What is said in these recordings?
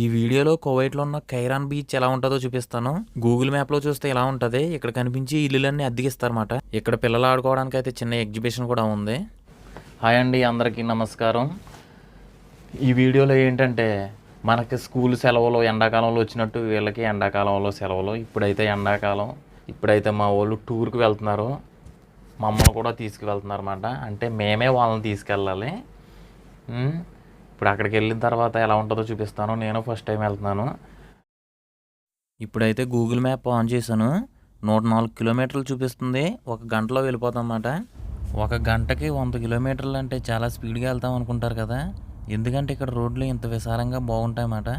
ఈ వీడియోలో కువైట్లో ఉన్న కైరాన్ బీచ్ ఎలా ఉంటుందో చూపిస్తాను. గూగుల్ మ్యాప్లో చూస్తే ఎలా ఉంటుంది. ఇక్కడ కనిపించి ఇల్లులన్నీ అద్దెకిస్తారన్నమాట. ఇక్కడ పిల్లలు ఆడుకోవడానికి అయితే చిన్న ఎగ్జిబిషన్ కూడా ఉంది. హాయ్ అండి అందరికీ నమస్కారం. ఈ వీడియోలో ఏంటంటే మనకి స్కూల్ సెలవులు ఎండాకాలంలో వచ్చినట్టు వీళ్ళకి ఎండాకాలంలో సెలవులు. ఇప్పుడైతే ఎండాకాలం. ఇప్పుడైతే మా వాళ్ళు టూర్కి వెళ్తున్నారు. మమ్మల్ని కూడా తీసుకువెళ్తున్నారు అన్నమాట అంటే మేమే వాళ్ళని తీసుకెళ్ళాలి. ఇప్పుడు అక్కడికి వెళ్ళిన తర్వాత ఎలా ఉంటుందో చూపిస్తాను. నేను ఫస్ట్ టైం వెళ్తున్నాను. ఇప్పుడైతే గూగుల్ మ్యాప్ ఆన్ చేశాను. నూట నాలుగు కిలోమీటర్లు చూపిస్తుంది. ఒక గంటలో వెళ్ళిపోతాం అన్నమాట ఒక గంటకి వంద కిలోమీటర్లు అంటే చాలా స్పీడ్గా వెళ్తాం అనుకుంటారు కదా. ఎందుకంటే ఇక్కడ రోడ్లు ఇంత విశాలంగా బాగుంటాయన్నమాట.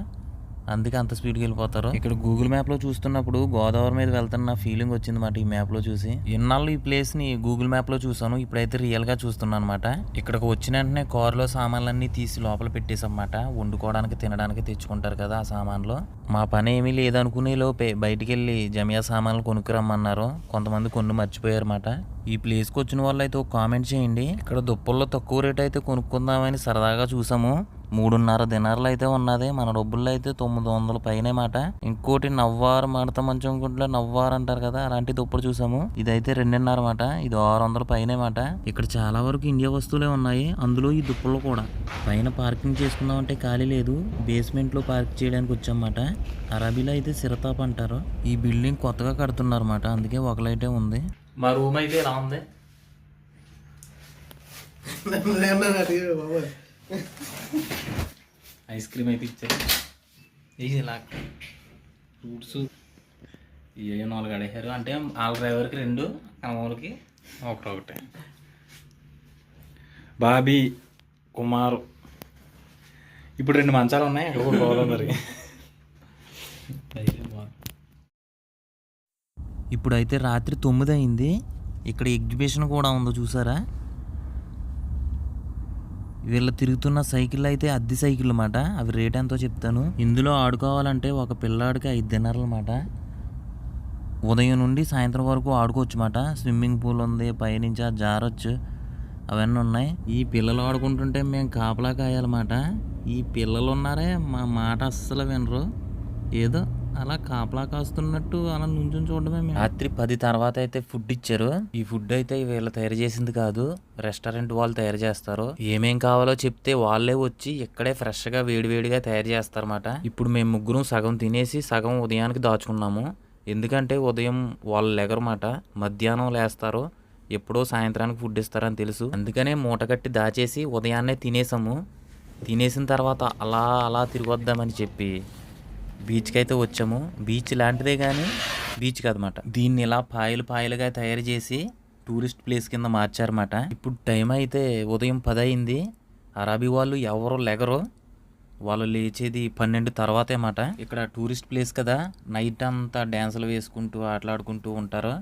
అందుకే అంత స్పీడ్కి వెళ్ళిపోతారు. ఇక్కడ గూగుల్ మ్యాప్లో చూస్తున్నప్పుడు గోదావరి మీద వెళ్తున్న ఫీలింగ్ వచ్చింది మాట ఈ మ్యాప్లో చూసి. ఇన్నాళ్ళు ఈ ప్లేస్ని గూగుల్ మ్యాప్లో చూసాను ఇప్పుడైతే రియల్గా చూస్తున్నాను అనమాట ఇక్కడికి వచ్చిన వెంటనే కారులో సామాన్లన్నీ తీసి లోపల పెట్టేసన్నమాట వండుకోవడానికి తినడానికి తెచ్చుకుంటారు కదా ఆ సామాన్లు. మా పని ఏమీ లేదనుకునే లోపే బయటికి వెళ్ళి జమియా సామాన్లు కొనుక్కురమ్మన్నారు. కొంతమంది కొన్ని మర్చిపోయారు ఈ ప్లేస్కి వచ్చిన వాళ్ళు అయితే ఒక కామెంట్ చేయండి. ఇక్కడ దుప్పల్లో తక్కువ రేట్ అయితే కొనుక్కుందామని సరదాగా చూసాము మూడున్నర దినార్లు అయితే ఉన్నది. మన డబ్బుల్లో అయితే తొమ్మిది వందల పైన మాట. ఇంకోటి నవ్వారు మడత మంచం గుంట్లో నవ్వారు అంటారు కదా అలాంటి దుప్పటి చూసాము. ఇదైతే రెండున్నర మాట ఇది ఆరు వందల పైన మాట. ఇక్కడ చాలా వరకు ఇండియా వస్తువులే ఉన్నాయి. అందులో ఈ దుప్పలు కూడా. పైన పార్కింగ్ చేసుకుందామంటే ఖాళీ లేదు. బేస్మెంట్లో పార్క్ చేయడానికి వచ్చామాట అరబీలో అయితే సిరతాప్ అంటారు. ఈ బిల్డింగ్ కొత్తగా కడుతున్నారు మాట. అందుకే ఒక లైటే ఉంది. మా రూమ్ అయితే ఎలా ఉంది? ఐస్ క్రీమ్ అయితే ఇచ్చారు. ఇది ఇలా ఫ్రూట్స్. ఇవి నాలుగు అడిగారు. అంటే వాళ్ళ డ్రైవర్కి రెండు కనమూలకి ఒకటి ఒకటి. బాబీ కుమారు. ఇప్పుడు రెండు మంచాలు ఉన్నాయి. అక్కడ కూడా మరి. ఇప్పుడైతే రాత్రి తొమ్మిది అయింది. ఇక్కడ ఎగ్జిబిషన్ కూడా ఉందో చూసారా? వీళ్ళ తిరుగుతున్న సైకిల్ అయితే అద్దె సైకిల్ అన్నమాట అవి రేట్ ఎంతో చెప్తాను. ఇందులో ఆడుకోవాలంటే ఒక పిల్లాడికి ఐదు దినాలు అన్నమాట ఉదయం నుండి సాయంత్రం వరకు ఆడుకోవచ్చు అన్నమాట స్విమ్మింగ్ పూల్ ఉంది పైనుంచి ఆ జారొచ్చు అవన్నీ ఉన్నాయి. ఈ పిల్లలు ఆడుకుంటుంటే మేము కాపలా కాయాలన్నమాట ఈ పిల్లలు ఉన్నారే మా మాట అస్సలు వినరు. ఏదో అలా కాపలా కాస్తున్నట్టు అలా నుంచుని చూడడమే రాత్రి పది తర్వాత అయితే ఫుడ్ ఇచ్చారు. ఈ ఫుడ్ అయితే వీళ్ళు తయారు చేసింది కాదు. రెస్టారెంట్ వాళ్ళు తయారు చేస్తారు. ఏమేం కావాలో చెప్తే వాళ్ళే వచ్చి ఇక్కడే ఫ్రెష్గా వేడివేడిగా తయారు చేస్తారన్నమాట. ఇప్పుడు మేము ముగ్గురం సగం తినేసి సగం ఉదయానికి దాచుకున్నాము. ఎందుకంటే ఉదయం వాళ్ళు లెగరమాట మధ్యాహ్నం లేస్తారు. ఎప్పుడో సాయంత్రానికి ఫుడ్ ఇస్తారని తెలుసు. అందుకనే మూట కట్టి దాచేసి ఉదయాన్నే తినేసాము. తినేసిన తర్వాత అలా అలా తిరగొద్దామని చెప్పి బీచ్కి అయితే వచ్చాము. బీచ్ లాంటిదే కానీ బీచ్ కదమాట దీన్ని ఇలా పాయలు పాయలుగా తయారు చేసి టూరిస్ట్ ప్లేస్ కింద మార్చారన్నమాట. ఇప్పుడు టైం అయితే ఉదయం పది అయింది. అరబీ వాళ్ళు ఎవరు లెగరు. వాళ్ళు లేచేది పన్నెండు తర్వాతే మాట ఇక్కడ టూరిస్ట్ ప్లేస్ కదా. నైట్ అంతా డ్యాన్సులు వేసుకుంటూ ఆటలాడుకుంటూ ఉంటారు.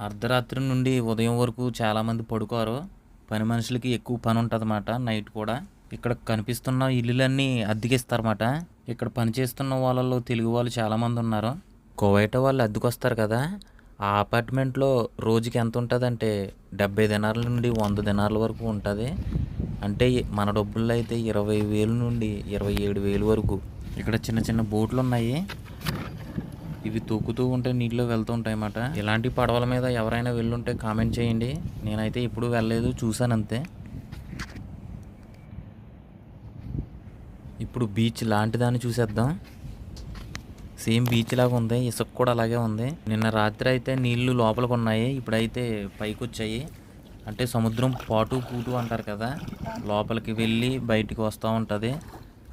అర్ధరాత్రి నుండి ఉదయం వరకు చాలామంది పడుకోరు. పని మనుషులకి ఎక్కువ పని ఉంటుంది నైట్ కూడా. ఇక్కడ కనిపిస్తున్న ఇల్లులన్నీ అద్దెకిస్తారన్నమాట. ఇక్కడ పనిచేస్తున్న వాళ్ళలో తెలుగు వాళ్ళు చాలామంది ఉన్నారు కువైట వాళ్ళు అద్దెకొస్తారు కదా. ఆ అపార్ట్మెంట్లో రోజుకి ఎంత ఉంటుందంటే డెబ్బై దినాల నుండి వంద దినాల వరకు ఉంటుంది. అంటే మన డబ్బుల్లో అయితే ఇరవై వేలు నుండి ఇరవై ఏడు వేలు వరకు ఇక్కడ చిన్న చిన్న బోట్లు ఉన్నాయి ఇవి తూకుతూ ఉంటే నీటిలో వెళ్తూ ఉంటాయి అన్నమాట ఇలాంటి పడవల మీద ఎవరైనా వెళ్ళుంటే కామెంట్ చేయండి. నేనైతే ఇప్పుడు వెళ్ళలేదు చూశాను అంతే. ఇప్పుడు బీచ్ లాంటి దాన్ని చూసేద్దాం. సేమ్ బీచ్ లాగా ఉంది ఇసుక కూడా అలాగే ఉంది. నిన్న రాత్రి అయితే నీళ్ళు లోపలికి ఉన్నాయి ఇప్పుడైతే పైకి వచ్చాయి. అంటే సముద్రం పాటు పూటు అంటారు కదా లోపలికి వెళ్ళి బయటికి వస్తూ ఉంటుంది.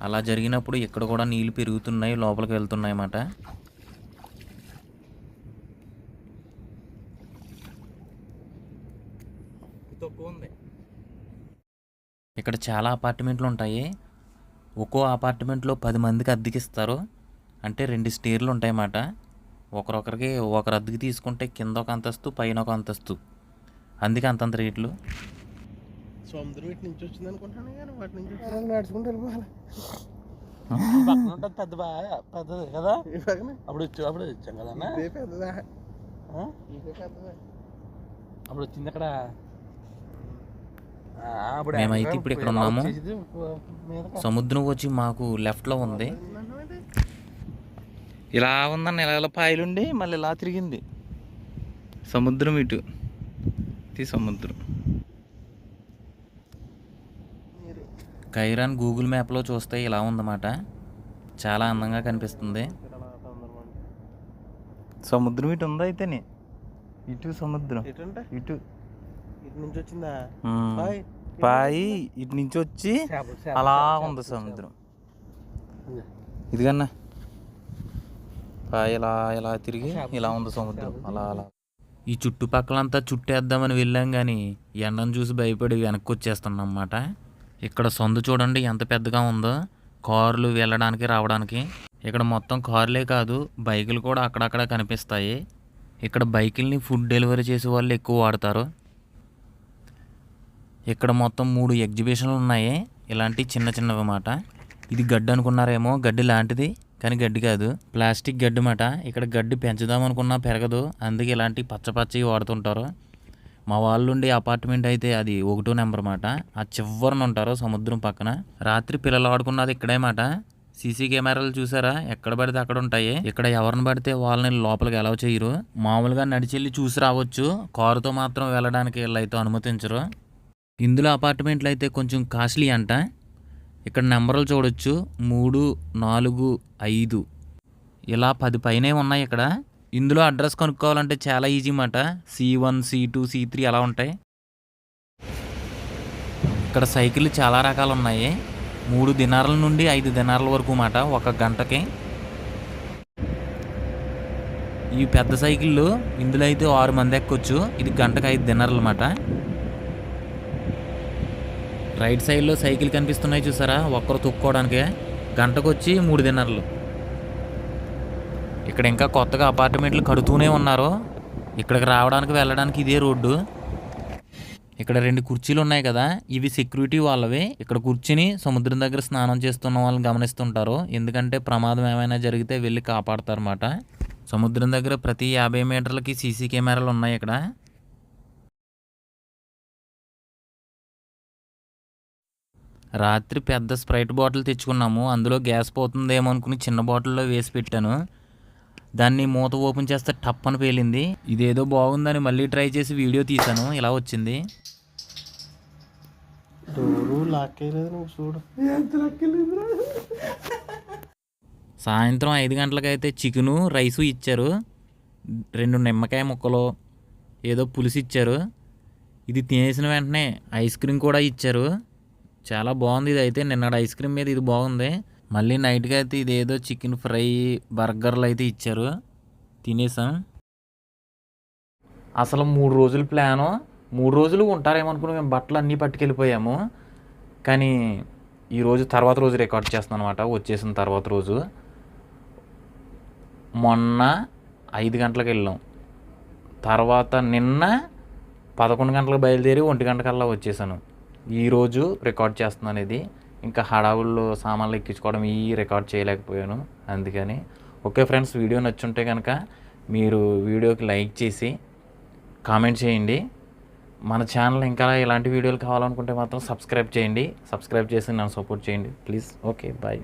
అలా జరిగినప్పుడు ఇక్కడ కూడా నీళ్ళు పెరుగుతున్నాయి లోపలికి వెళ్తున్నాయి అన్నమాట. ఇక్కడ చాలా అపార్ట్మెంట్లు ఉంటాయి. ఒక్కో అపార్ట్మెంట్లో పది మందికి అద్దెకిస్తారు అంటే రెండు స్టేర్లు ఉంటాయన్నమాట. ఒకరొకరికి ఒకరు అద్దెకి తీసుకుంటే కింద ఒక అంతస్తు పైన ఒక అంతస్తు. అందుకే అంతంత రేట్లు. సముద్రం ఇటు నుంచి వచ్చింది అనుకుంటాను కానీ వాటి నుంచి వచ్చింది. నడుచుకుంటూ వెళ్ళిపోవాలి. పక్కన ఉంటుంది పెద్ద బాగా పెద్దది కదా? అప్పుడు వచ్చి అప్పుడు వచ్చాం కదా అన్న ఇదే పెద్దదా? ఆ? ఇదే పెద్దదా? అప్పుడు వచ్చింది అక్కడ మేమైతే ఇప్పుడు ఇక్కడ ఉన్నాము. సముద్రం వచ్చి మాకు లెఫ్ట్లో ఉంది. ఇలా ఉందన్న ఇలా ఇలా పాయలుండి మళ్ళీ ఇలా తిరిగింది. సముద్రం ఇటు. ఇది సముద్రం. కైరాన్ గూగుల్ మ్యాప్లో చూస్తే ఇలా ఉందన్నమాట. చాలా అందంగా కనిపిస్తుంది. సముద్రం ఇటు ఉందా అయితేనే? ఇటు సముద్రం. ఇటు. నుంచి వచ్చిందా పాయి ఇటు నుంచి వచ్చి అలా ఉంది. సముద్రం. ఇదిగో. ఇదిగన్నా. పాయి ఇలా ఇలా తిరిగి ఇలా ఉంది సముద్రం. అలా అలా. ఈ చుట్టుపక్కలంతా చుట్టేద్దామని వెళ్ళాం కానీ ఎండను చూసి భయపడి వెనక్కి వచ్చేస్తున్నాం అన్నమాట ఇక్కడ సొందు చూడండి ఎంత పెద్దగా ఉందో. కార్లు వెళ్ళడానికి రావడానికి. ఇక్కడ మొత్తం కార్లే కాదు బైకులు కూడా అక్కడక్కడ కనిపిస్తాయి. ఇక్కడ బైకుల్ని ఫుడ్ డెలివరీ చేసే వాళ్ళు ఎక్కువ వాడతారు. ఇక్కడ మొత్తం మూడు ఎగ్జిబిషన్లు ఉన్నాయి. ఇలాంటి చిన్న చిన్నవి మాట ఇది గడ్డి అనుకున్నారేమో. గడ్డి లాంటిది కానీ గడ్డి కాదు. ప్లాస్టిక్ గడ్డి మాట ఇక్కడ గడ్డి పెంచుదాం అనుకున్నా పెరగదు. అందుకే ఇలాంటి పచ్చ పచ్చవి వాడుతుంటారు. మా వాళ్ళు ఉండే అపార్ట్మెంట్ అయితే అది ఒకటో నెంబర్ మాట ఆ చివరన ఉంటారు సముద్రం పక్కన. రాత్రి పిల్లలు ఆడుకున్నది ఇక్కడే మాట సీసీ కెమెరాలు చూసారా? ఎక్కడ పడితే అక్కడ ఉంటాయి. ఇక్కడ ఎవరిని పడితే వాళ్ళని లోపలికి అలౌ చేయరు. మామూలుగా నడిచెళ్ళి చూసి రావచ్చు. కారుతో మాత్రం వెళ్ళడానికి వీళ్ళైతే అనుమతించరు. ఇందులో అపార్ట్మెంట్లు అయితే కొంచెం కాస్ట్లీ అంట. ఇక్కడ నెంబర్లు చూడొచ్చు. మూడు నాలుగు ఐదు. ఇలా పది పైనే ఉన్నాయి ఇక్కడ. ఇందులో అడ్రస్ కనుక్కోవాలంటే చాలా ఈజీ మాట. C one C two C three అలా ఉంటాయి. ఇక్కడ సైకిళ్ళు చాలా రకాలు ఉన్నాయి. మూడు దినార్ల నుండి ఐదు దినార్ల వరకు మాట ఒక గంటకి. ఈ పెద్ద సైకిళ్ళు ఇందులో అయితే ఆరు మంది ఎక్కొచ్చు. ఇది గంటకు ఐదు దినార్లు అన్నమాట రైట్ సైడ్లో సైకిల్ కనిపిస్తున్నాయి చూసారా? ఒక్కరు తొక్కుకోవడానికి. గంటకొచ్చి మూడు ఇక్కడ ఇంకా కొత్తగా అపార్ట్మెంట్లు కడుతూనే ఉన్నారు. ఇక్కడికి రావడానికి వెళ్ళడానికి ఇదే రోడ్డు. ఇక్కడ రెండు కుర్చీలు ఉన్నాయి కదా. ఇవి సెక్యూరిటీ వాళ్ళవి. ఇక్కడ కూర్చుని సముద్రం దగ్గర స్నానం చేస్తున్న వాళ్ళని గమనిస్తుంటారు. ఎందుకంటే ప్రమాదం ఏమైనా జరిగితే వెళ్ళి కాపాడతారన్నమాట. సముద్రం దగ్గర ప్రతి యాభై మీటర్లకి సీసీ కెమెరాలు ఉన్నాయి ఇక్కడ. రాత్రి పెద్ద స్ప్రైట్ బాటిల్ తెచ్చుకున్నాము. అందులో గ్యాస్ పోతుందేమో అనుకుని చిన్న బాటిల్లో వేసి పెట్టాను. దాన్ని మూత ఓపెన్ చేస్తే టప్ అని పేలింది. ఇదేదో బాగుందని మళ్ళీ ట్రై చేసి వీడియో తీశాను. ఇలా వచ్చింది. సాయంత్రం ఐదు గంటలకైతే చికెను రైసు ఇచ్చారు. రెండు నిమ్మకాయ ముక్కలు ఏదో పులుసు ఇచ్చారు. ఇది తినేసిన వెంటనే ఐస్ క్రీమ్ కూడా ఇచ్చారు. చాలా బాగుంది ఇది. అయితే నిన్నటి ఐస్ క్రీమ్ మీద ఇది బాగుంది. మళ్ళీ నైట్కి అయితే ఇది ఏదో చికెన్ ఫ్రై బర్గర్లు అయితే ఇచ్చారు. తినేసాం. అసలు మూడు రోజుల ప్లాను. మూడు రోజులు ఉంటారేమనుకుని మేము బట్టలు అన్నీ పట్టుకెళ్ళిపోయాము. కానీ ఈరోజు తర్వాత రోజు రికార్డ్ చేస్తున్నాను అనమాట వచ్చేసిన తర్వాత రోజు. మొన్న ఐదు గంటలకు వెళ్ళాం. తర్వాత నిన్న పదకొండు గంటలకు బయలుదేరి ఒంటి గంటకల్లా వచ్చేసాను. ఈరోజు రికార్డ్ చేస్తున్నాను ఇది ఇంకా హడావుల్లో సామాన్లు ఎక్కించుకోవడం ఈ రికార్డ్ చేయలేకపోయాను. అందుకని ఓకే ఫ్రెండ్స్ వీడియో నచ్చుంటే కనుక మీరు వీడియోకి లైక్ చేసి కామెంట్ చేయండి. మన ఛానల్ ఇంకా ఇలాంటి వీడియోలు కావాలనుకుంటే మాత్రం సబ్స్క్రైబ్ చేయండి. సబ్స్క్రైబ్ చేసి నన్ను సపోర్ట్ చేయండి. Please okay bye